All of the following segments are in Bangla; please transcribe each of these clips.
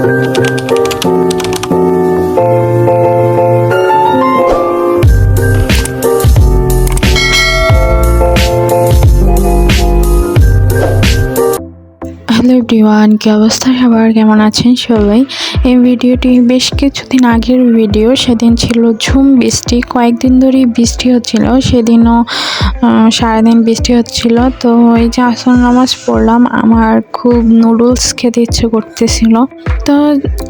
Thank you. হ্যালো ডিওয়ান কী অবস্থা সবার? কেমন আছেন সবাই? এই ভিডিওটি বেশ কিছুদিন আগের ভিডিও। সেদিন ছিল ঝুম বৃষ্টি। কয়েকদিন ধরেই বৃষ্টি হচ্ছিল। সেদিনও সারাদিন বৃষ্টি হচ্ছিল। তো এই যে আসর নামাজ পড়লাম, আমার খুব নুডলস খেতে ইচ্ছে করতেছিল। তো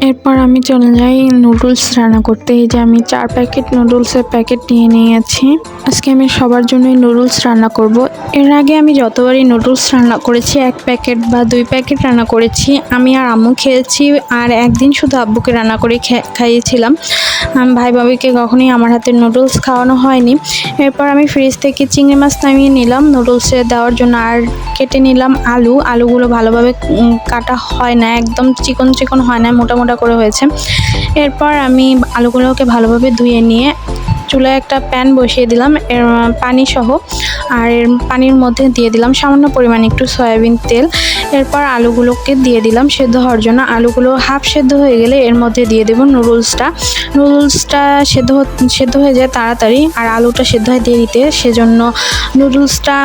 এরপর আমি চলে যাই নুডলস রান্না করতে। এই যে আমি চার প্যাকেট নুডলসের প্যাকেট নিয়ে নিয়েছি। আজকে আমি সবার জন্যই নুডলস রান্না করব। এর আগে আমি যতবারই নুডলস রান্না করেছি, এক প্যাকেট বা দুই প্যাকেট রান্না করেছি, আমি আর আম্মু খেয়েছি, আর একদিন শুধু আব্বুকে রান্না করে খাইয়েছিলাম। ভাই ভাবিকে কখনোই আমার হাতে নুডলস খাওয়ানো হয়নি। এরপর আমি ফ্রিজ থেকে চিংড়ি মাছ নামিয়ে নিলাম, নুডলসে দেওয়ার জন্য আর কেটে নিলাম আলু। আলুগুলো ভালোভাবে কাটা হয় না, একদম চিকন চিকন হয় না, মোটা মোটা করে হয়েছে। এরপর আমি আলুগুলোকে ভালোভাবে ধুয়ে নিয়ে চুলায় একটা প্যান বসিয়ে দিলাম পানি সহ আর এর পানির মধ্যে দিয়ে দিলাম সামান্য পরিমাণ একটু সয়াবিন তেল। এরপর আলুগুলোকে দিয়ে দিলাম সেদ্ধ হওয়ার জন্য। আলুগুলো হাফ সেদ্ধ হয়ে গেলে এর মধ্যে দিয়ে দেবো নুডলসটা নুডলসটা সেদ্ধ সেদ্ধ হয়ে যায় তাড়াতাড়ি আর আলুটা সেদ্ধ হয় দেরিতে। সেজন্য নুডলসটা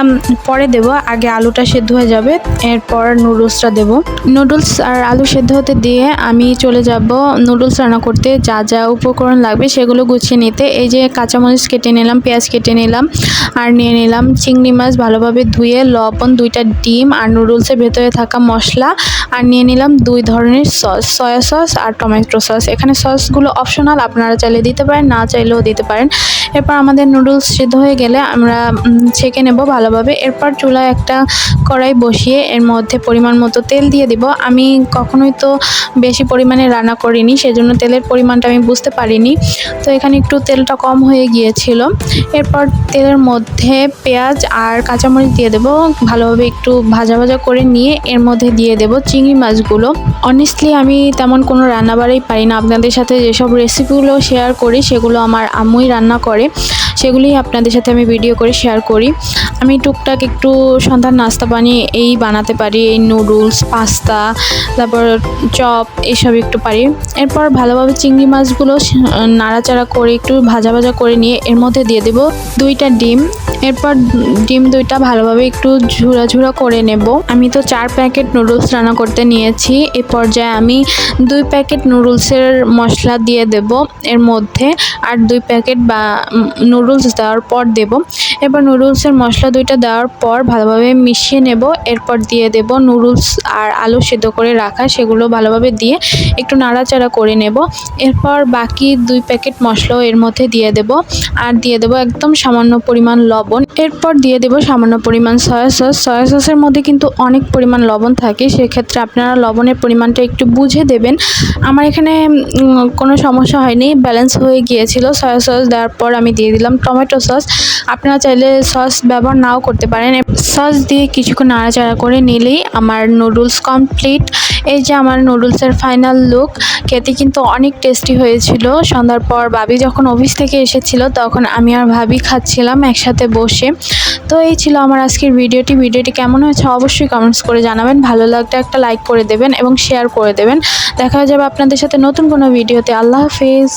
পরে দেব, আগে আলুটা সেদ্ধ হয়ে যাবে, এরপর নুডলসটা দেব। নুডলস আর আলু সেদ্ধ হতে দিয়ে আমি চলে যাব নুডলস রান্না করতে। যা যা উপকরণ লাগবে সেগুলো গুছিয়ে নিতে। এই যে কাঁচামরিচ কেটে নিলাম, পেঁয়াজ কেটে নিলাম আর নিয়ে নিলাম চিংড়ি মাছ ভালোভাবে ধুয়ে, লবণ দুইটা ডিম আর নুডলসের ভেতরে থাকা মশলা আর নিয়ে নিলাম দুই ধরনের সস, সয়া সস আর টমেটো সস। এখানে সসগুলো অপশনাল আপনারা চাইলে দিতে পারেন, না চাইলেও দিতে পারেন। এরপর আমাদের নুডলস সিদ্ধ হয়ে গেলে আমরা ছেঁকে নেব ভালোভাবে। এরপর চুলায় একটা কড়াই বসিয়ে এর মধ্যে পরিমাণ মতো তেল দিয়ে দিব। আমি কখনোই তো বেশি পরিমাণে রান্না করিনি, সেজন্য তেলের পরিমাণটা আমি বুঝতে পারিনি। তো এখানে একটু তেলটা কম হয়ে গিয়েছিল। এরপর তেলের মধ্যে পেঁয়াজ আর কাঁচামরিচ দিয়ে দেবো। ভালোভাবে একটু ভাজা ভাজা করে নিয়ে এর মধ্যে দিয়ে দেব চিংড়ি মাছগুলো। অনেস্টলি আমি তেমন কোনো রান্নাবাড়াই পারি না। আপনাদের সাথে যেসব রেসিপিগুলো শেয়ার করি, সেগুলো আমার আম্মুই রান্না করে। সেগুলোই আপনাদের সাথে আমি ভিডিও করে শেয়ার করি। আমি টুকটাক একটু সন্ধ্যার নাস্তা পানি এই বানাতে পারি। এই নুডলস পাস্তা তারপর চপ, এসব একটু পারি। এরপর ভালোভাবে চিংড়ি মাছগুলো নাড়াচাড়া করে একটু ভাজা ভাজা করে নিয়ে এর মধ্যে দিয়ে দেব দুইটা ডিম। এরপর ডিম দুইটা ভালোভাবে একটু ঝুরা ঝুরা করে নেব। আমি তো চার প্যাকেট নুডলস রান্না করতে নিয়েছি। এ পর্যায়ে আমি দুই প্যাকেট নুডলসের মশলা দিয়ে দেব। এর মধ্যে আর দুই প্যাকেট বা নুডলস দেওয়ার পর দেব। এরপর নুডলসের মশলা দুইটা দেওয়ার পর ভালোভাবে মিশিয়ে নেব। এরপর দিয়ে দেব নুডলস আর আলু সেদ্ধ করে রাখা সেগুলো ভালোভাবে দিয়ে একটু নাড়াচাড়া করে নেব। এরপর বাকি দুই প্যাকেট মশলাও এর মধ্যে দিয়ে দেব। আর দিয়ে দেব একদম সামান্য পরিমাণ লবণ এরপর দিয়ে দেব সামান্য পরিমাণ সয়া সস সয়া সসের মধ্যে কিন্তু অনেক পরিমাণ লবণ থাকে, সেক্ষেত্রে আপনারা লবণের পরিমাণটা একটু বুঝে দেবেন। আমার এখানে কোনো সমস্যা হয়নি ব্যালেন্স হয়ে গিয়েছিল সয়া সস দেওয়ার পর আমি দিয়ে দিলাম টমেটো সস আপনারা চাইলে সস ব্যবহার নাও করতে পারেন। সস দিয়ে কিছুক্ষণ নাড়াচাড়া করে নিলেই আমার নুডলস কমপ্লিট এই যে আমার নুডলসের ফাইনাল লুক খেতে কিন্তু অনেক টেস্টি হয়েছিল। সন্ধ্যার পর বাবি যখন অফিস থেকে এসেছিল, তখন আমি আর ভাবি খাচ্ছিলাম একসাথে বসে। তো এই ছিল আমার আজকের ভিডিওটি। ভিডিওটি কেমন হয়েছে অবশ্যই কমেন্টস করে জানাবেন। ভালো লাগলে একটা লাইক করে দেবেন এবং শেয়ার করে দেবেন। দেখা যাবে আপনাদের সাথে নতুন কোনো ভিডিওতে আল্লাহ হাফিজ।